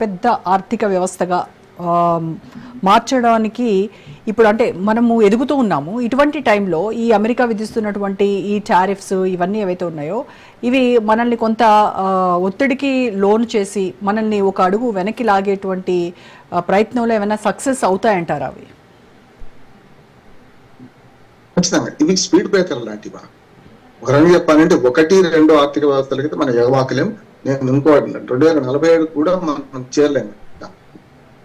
అతిపెద్ద ఆర్థిక వ్యవస్థగా మార్చడానికి ఇప్పుడు అంటే మనము ఎదుగుతూ ఉన్నాము. ఇటువంటి టైంలో ఈ అమెరికా విధిస్తున్నటువంటి ఈ టారిఫ్స్ ఇవన్నీ ఏవైతే ఉన్నాయో ఇవి మనల్ని కొంత ఒత్తిడికి లోన్ చేసి మనల్ని ఒక అడుగు వెనక్కి లాగేటువంటి ప్రయత్నంలో ఏమైనా సక్సెస్ అవుతాయంటారా అవి? ఖచ్చితంగా. ఇవి స్పీడ్ బ్రేకర్ లాంటివా? ఒక రెండు చెప్పాలంటే ఒకటి రెండు ఆర్థిక వ్యవస్థలకి మనం ఎగవాకలేం నేను ఇంకో రెండు వేల నలభై ఏడు కూడా మనం చేరలేము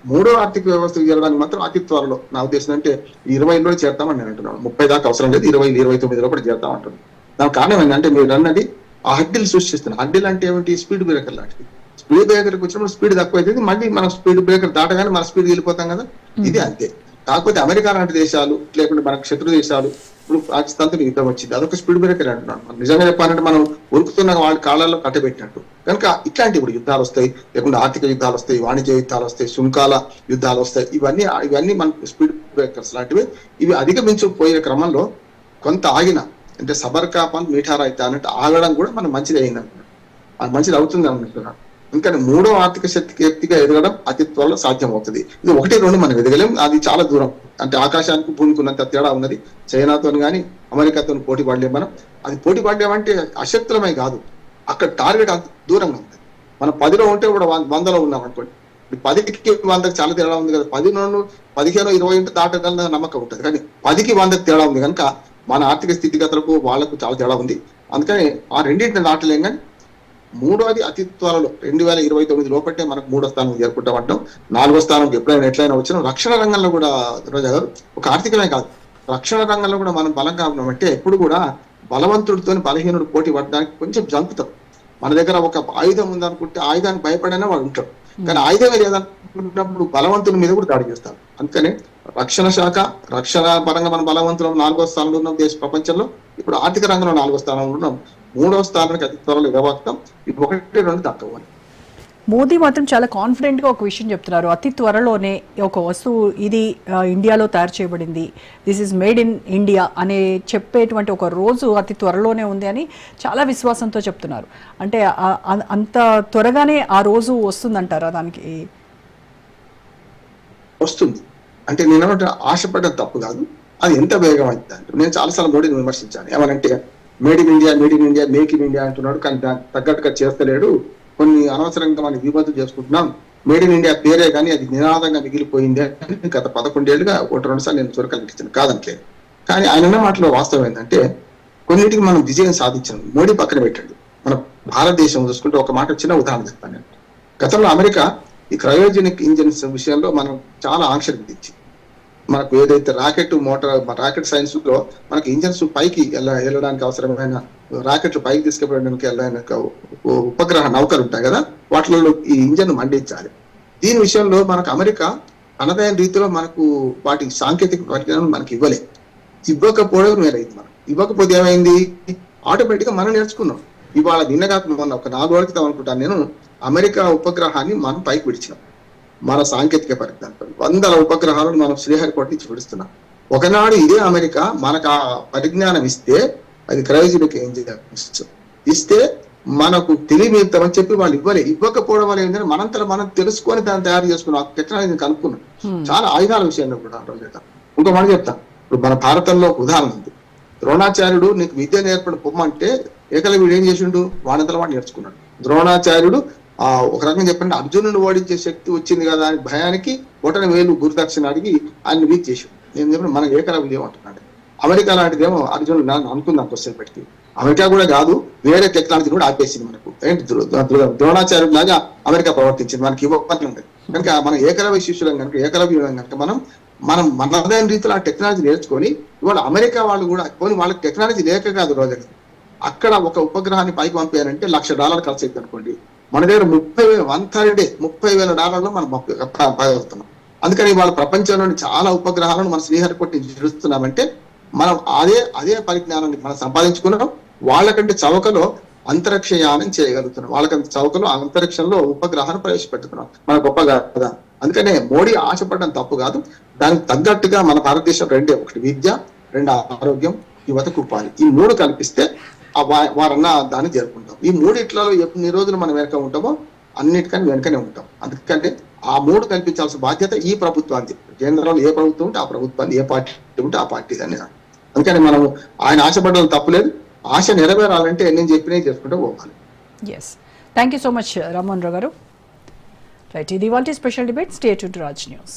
మూడో ఆర్థిక వ్యవస్థకు చేరడానికి మాత్రం అతి త్వరలో. నా ఉద్దేశం అంటే ఇరవైలో చేరతామని నేను అంటున్నాను. ముప్పై దాకా అవసరం లేదు. ఇరవై ఇరవై తొమ్మిదిలో కూడా చేరతామంటున్నాను దానికి కారణం ఏంటంటే మీరు అన్నది ఆ హడ్డీలు సృష్టిస్తున్నారు. హడ్డీలు అంటే ఏమిటి? స్పీడ్ బ్రేకర్ లాంటిది. స్పీడ్ బ్రేకర్కి వచ్చినప్పుడు స్పీడ్ తక్కువ అవుతుంది మళ్ళీ మనం స్పీడ్ బ్రేకర్ దాటగానే మన స్పీడ్ వెళ్ళిపోతాం కదా? ఇది అంతే. కాకపోతే అమెరికా లాంటి దేశాలు లేకుంటే మనకు శత్రు దేశాలు ఇప్పుడు పాకిస్తాన్తో యుద్ధం వచ్చింది. అదొక స్పీడ్ బ్రేకర్ అంటున్నాను. మనం నిజంగా చెప్పాలంటే మనం ఉరుకుతున్న వాళ్ళ కాలాల్లో కట్టబెట్టినట్టు కనుక ఇట్లాంటి ఇప్పుడు యుద్ధాలు వస్తాయి లేకుంటే ఆర్థిక యుద్ధాలు వస్తాయి వాణిజ్య యుద్ధాలు వస్తాయి సుంకాల యుద్ధాలు వస్తాయి. ఇవన్నీ ఇవన్నీ మన స్పీడ్ బ్రేకర్స్ లాంటివి. ఇవి అధిగమించిపోయే క్రమంలో కొంత ఆగిన అంటే సబర్కా కాపన్ మీఠారా అయితే అన్నట్టు ఆగడం కూడా మనం మంచిది అయింది అనుకున్నాను మంచిది అవుతుంది అనుకుంటున్నాను ఇంకా మూడో ఆర్థిక శక్తి వ్యక్తిగా ఎదగడం అతి త్వరలో సాధ్యం అవుతుంది ఇది ఒకటి రెండు మనం ఎదగలేం. అది చాలా దూరం. అంటే ఆకాశానికి భూమికి ఉన్నంత తేడా ఉన్నది. చైనాతో కానీ అమెరికాతో పోటీ పడలేం మనం. అది పోటీ పడలేమంటే అశక్తులమై కాదు. అక్కడ టార్గెట్ అంత దూరంగా ఉంది మనం పదిలో ఉంటే కూడా వందలో ఉన్నాం అనుకోండి. పదికి వందకి చాలా తేడా ఉంది కదా. పది నుండి పదిహేను ఇరవై ఉంటే దాటగల నమ్మకం ఉంటుంది. కానీ పదికి వందకి తేడా ఉంది కనుక మన ఆర్థిక స్థితిగతులకు వాళ్ళకు చాలా తేడా ఉంది. అందుకని ఆ రెండింటిని దాటలేం కానీ మూడోది అతి త్వరలో. రెండు వేల ఇరవై తొమ్మిది లోపట్టే మనకు మూడో స్థానం చేరుకుంటామంటాం నాలుగో స్థానం ఎప్పుడైనా ఎట్లయినా వచ్చినా రక్షణ రంగంలో కూడా రోజా గారు ఒక ఆర్థికమే కాదు. రక్షణ రంగంలో కూడా మనం బలంగా ఉన్నామంటే ఎప్పుడు కూడా బలవంతుడితో బలహీనుడు పోటీ పడడానికి కొంచెం జంపుతాం. మన దగ్గర ఒక ఆయుధం ఉందనుకుంటే ఆయుధానికి భయపడైనా వాడు ఉంటాడు కానీ ఆయుధమే లేదనుకున్నప్పుడు బలవంతుని మీద కూడా దాడి చేస్తారు. అందుకనే రక్షణ శాఖ రక్షణ పరంగా మన బలవంతులం నాలుగో స్థానంలో ఉన్నాం దేశ ప్రపంచంలో. ఇప్పుడు ఆర్థిక రంగంలో నాలుగో స్థానంలో ఉన్నాం. మూడో స్థానానికి అతి త్వరలో ఎగవాకుతాం ఇది ఒకటి రెండు తక్కువ మోదీ మాత్రం చాలా కాన్ఫిడెంట్గా ఒక విషయం చెప్తున్నారు. అతి త్వరలోనే ఒక వస్తువు ఇది ఇండియాలో తయారు చేయబడింది. This is made in India అనే చెప్పేటువంటి ఒక రోజు అతి త్వరలోనే ఉంది అని చాలా విశ్వాసంతో చెప్తున్నారు. అంటే అంత త్వరగానే ఆ రోజు వస్తుందంటారా దానికి? వస్తుంది. అంటే నేను ఆశపడడం తప్పు కాదు. అది ఎంత వేగం అవుతుంది నేను చాలాసార్లు మోడీని విమర్శించాను. ఏమనంటే made in India made in India make in India అంటున్నాడు. కానీ దానికి తగ్గట్టుగా చేస్తలేడు. కొన్ని అనవసరంగా మనం విమర్శ చేసుకుంటున్నాం. మేడ్ ఇన్ ఇండియా పేరే కానీ అది నినాదంగా మిగిలిపోయింది అని గత పదకొండేళ్ళుగా ఒకటి రెండు సార్లు నేను చురకలిగించాను కాదంటే కానీ ఆయన ఉన్న మాటలో వాస్తవం ఏంటంటే కొన్నిటికి మనం విజయం సాధించాం మోడీ పక్కన పెట్టండి. మన భారతదేశం చూసుకుంటే ఒక మాట చిన్న ఉదాహరణ చెప్తాను నేను. గతంలో అమెరికా ఈ క్రయోజెనిక్ ఇంజిన్స్ విషయంలో మనం చాలా ఆంక్షలు విధించింది. మనకు ఏదైతే రాకెట్ మోటార్ రాకెట్ సైన్స్లో మనకి ఇంజన్స్ పైకి వెళ్ళడానికి అవసరమైన రాకెట్లు పైకి తీసుకుపోయడానికి వెళ్ళడానికి ఉపగ్రహ నౌకలు ఉంటాయి కదా? వాటిలో ఈ ఇంజన్ మండించాలి. దీని విషయంలో మనకు అమెరికా తనదైన రీతిలో మనకు వాటి సాంకేతిక పరిజ్ఞానం మనకి ఇవ్వలే. ఇవ్వకపోవడం మేరైంది మనం ఇవ్వకపోతే ఏమైంది? ఆటోమేటిక్గా మనం నేర్చుకున్నాం. ఇవాళ నిన్నగా మొన్న ఒక నాలుగు రోజుల క్రితం అనుకుంటాను నేను అమెరికా ఉపగ్రహాన్ని మనం పైకి విడిచినాం. మన సాంకేతిక పరిజ్ఞానం. వందల ఉపగ్రహాలను మనం శ్రీహరికోట నుంచి విడుస్తున్నాం ఒకనాడు ఇదే అమెరికా మనకు ఆ పరిజ్ఞానం ఇస్తే అది క్రయోజనిక్ ఇంజిన్స్ ఇస్తే మనకు తెలియమిద్దామని చెప్పి వాళ్ళు ఇవ్వలే. ఇవ్వకపోవడం వల్ల ఏంటంటే మనంతలో మనం తెలుసుకొని దాన్ని తయారు చేసుకున్నాం. ఆ టెక్నాలజీని కనుక్కున్నాం. చాలా ఆయుధాల విషయంలో కూడా రోజు ఇంకో మాట చెప్తా. ఇప్పుడు మన భారతంలో ఒక ఉదాహరణ ఉంది. ద్రోణాచార్యుడు నీకు విద్య నేర్పడం పొమ్మంటే ఏకలవ్యుడు ఏం చేసిండు? వాడంతలో వాడు నేర్చుకున్నాడు. ద్రోణాచార్యుడు ఆ ఒక రకంగా చెప్పండి అర్జునుని ఓడించే శక్తి వచ్చింది కదా అని భయానికి ఒటని వేలు గురుదక్షిణ అడిగి ఆయన వీచ్ చేసాడు నేను చెప్పిన మన ఏకలవ్యుడు ఏమంటున్నాడు అమెరికా లాంటిదేమో అర్జునుడు నన్ను అనుకుందాం పెట్టి అమెరికా కూడా కాదు వేరే టెక్నాలజీ కూడా ఆపేసింది మనకు. ఏంటి ద్రో- లాగా అమెరికా ప్రవర్తించింది మనకి ఇవ్వకపోతే ఉండదు కనుక మనం ఏకలవ్య శిష్యులం కనుక ఏకలవ్యులం కనుక మనం మనం మనదైన రీతిలో ఆ టెక్నాలజీ నేర్చుకొని ఇవాళ అమెరికా వాళ్ళు కూడా పోనీ వాళ్ళకి టెక్నాలజీ లేక కాదు రోజు. అక్కడ ఒక ఉపగ్రహాన్ని పైకి పంపారంటే లక్ష డాలర్ ఖర్చు అవుతుంది అనుకోండి మన దగ్గర ముప్పై వేల వన్ థర్డ్ డే ముప్పై వేల డాలర్లు మనం పైవుతున్నాం అందుకని వాళ్ళ ప్రపంచంలోని చాలా ఉపగ్రహాలను మన శ్రీహరికోటి చూస్తున్నామంటే మనం అదే అదే పరిజ్ఞానాన్ని మనం సంపాదించుకున్నాం. వాళ్ళకంటే చవకలో అంతరిక్ష యానం చేయగలుగుతున్నాం. వాళ్ళకంటే చవకలో అంతరిక్షంలో ఉపగ్రహాన్ని ప్రవేశపెట్టుకున్నాం. మన గొప్ప కదా అందుకనే మోడీ ఆశపడడం తప్పు కాదు. దానికి తగ్గట్టుగా మన భారతదేశం రెండే. ఒకటి విద్య రెండు ఆరోగ్యం యువతకు ఉపాధి. ఈ మూడు కల్పిస్తే ఆ వారన్న వారన్నా దాన్ని చేరుకుంటాం ఈ మూడిట్లలో ఎన్ని రోజులు మనం వెనక ఉంటామో అన్నిటికన్నా వెనకనే ఉంటాం. అందుకంటే ఆ మూడు కల్పించాల్సిన బాధ్యత ఈ ప్రభుత్వానికి కేంద్రంలో ఏ ప్రభుత్వం ఉంటే ఆ ప్రభుత్వాన్ని ఏ పార్టీ ఉంటే ఆ పార్టీ అని అందుకని మనం ఆయన ఆశపడడం తప్పులేదు. ఆశ నెరవేరాలంటే నేను చెప్పినవి చేసుకుంటూ పోవాలి. Yes thank you so much Ramohan Rao గారు. రైట్ ఇది ఇవాళ special debate state to Raj news